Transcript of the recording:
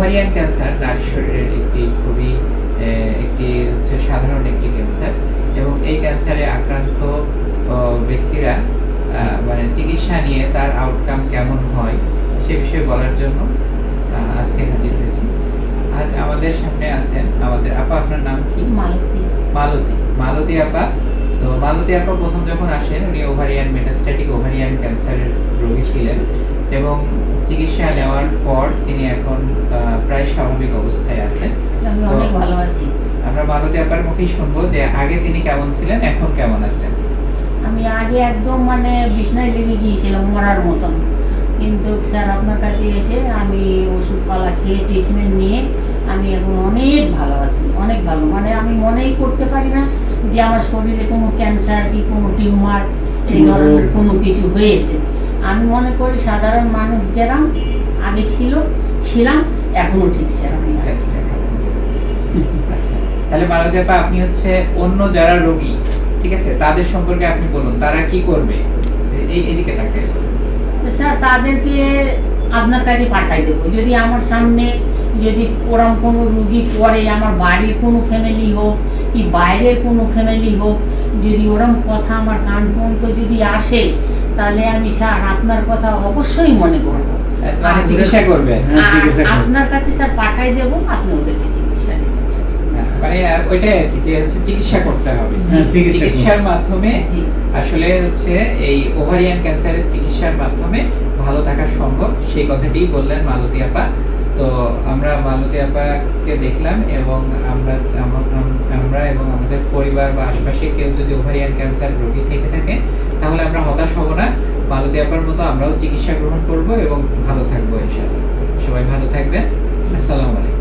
Ovarian cancer নারী শরীরের একটি খুবই একটি হচ্ছে সাধারণ একটি ক্যান্সার এবং এই ক্যান্সারে আক্রান্ত ব্যক্তিরা মানে চিকিৎসা নিয়ে তার আউটকাম কেমন হয় সে বিষয়ে বলার জন্য আজকে হাজির হয়েছি। আজ আমাদের সামনে আছেন আমাদের আপা আপনার নাম কি? মালতী। মালতী। মালতী আপা। তো মালতী আপা প্রথম যখন আসেন উনি ওভারিয়ান মেটাস্ট্যাটিক ওভারিয়ান ক্যান্সারের রোগী ছিলেন। এবং চিকিৎসা নেওয়ার পর তিনি এখন প্রায় স্বাভাবিক অবস্থায় আছেন। ভালো আছি। আমরা মালতী আপার মুখেই শুনব যে আগে তিনি কেমন ছিলেন এখন কেমন আছেন? আমি আগে একদম মানে বিছনায় লেগে গিয়েছিলাম মরার মতন। কিন্তু স্যার আপনার কাছে এসে আমি ওষুধপালা খেয়ে ট্রিটমেন্ট নিয়ে আমি এখন অনেক ভালো আছি অনেক ভালো। মানে আমি মনেই করতে পারি না যে আমার শরীরে কোনো ক্যান্সার কি কোনো টিউমার এই ধরনের কোনো কিছু হয়েছে। আমি মনে করি সাধারণ মানুষ যেরকম আগে ছিল ছিলাম এখনও ঠিক আছি আচ্ছা। তাহলে মালতী আপা আপনি হচ্ছে অন্য যারা রোগী ঠিক আছে তাদের সম্পর্কে আপনি বলুন তারা কি করবে? এই এদিকে তাকে স্যার তাদেরকে আপনার কাছে পাঠাই দেবো। যদি আমার সামনে যদি ওরম কোনো রুগী পড়ে আমার বাড়ির কোনো ফ্যামিলি হোক কি বাইরের কোনো ফ্যামিলি হোক যদি ওরম কথা আমার কান পর্যন্ত যদি আসে তাহলে আমি স্যার আপনার কথা অবশ্যই মনে করব। মানে চিকিৎসা করবে। হ্যাঁ, চিকিৎসা করব। আপনার কাছে স্যার পাঠাই দেবো আপনি ওদেরকে চিকিৎসা দেবেন মানে ওইটাই আর কি যে হচ্ছে চিকিৎসা করতে হবে। হ্যাঁ, চিকিৎসার মাধ্যমে আসলে হচ্ছে এই ওভারিয়ান ক্যান্সারের চিকিৎসার মাধ্যমে ভালো থাকা সম্ভব। সেই কথাটিই বললেন মালতী আপা। তো আমরা মালতি আপাকে দেখলাম এবং আমরা আমরা এবং আমাদের পরিবার বা আশপাশে কেউ যদি ওভারিয়ান ক্যান্সার রোগী থেকে থাকে, তাহলে আমরা হতাশ হব না। মালতি আপার মতো আমরাও চিকিৎসা গ্রহণ করব এবং ভালো থাকব ইনশাআল্লাহ। সবাই ভালো থাকবেন। আসসালামু আলাইকুম।